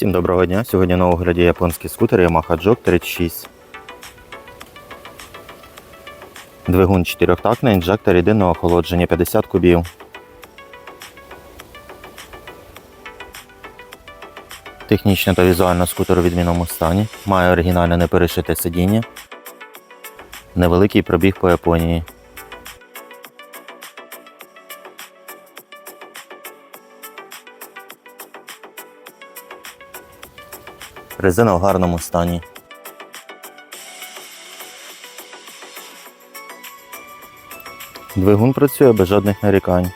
Всім доброго дня! Сьогодні на огляді японський скутер Yamaha Jog 36. Двигун 4-тактний, інжектор єдиного охолодження 50 кубів. Технічно та візуально скутер у відмінному стані. Має оригінальне неперешите сидіння. Невеликий пробіг по Японії. Резина в гарному стані. Двигун працює без жодних нарікань.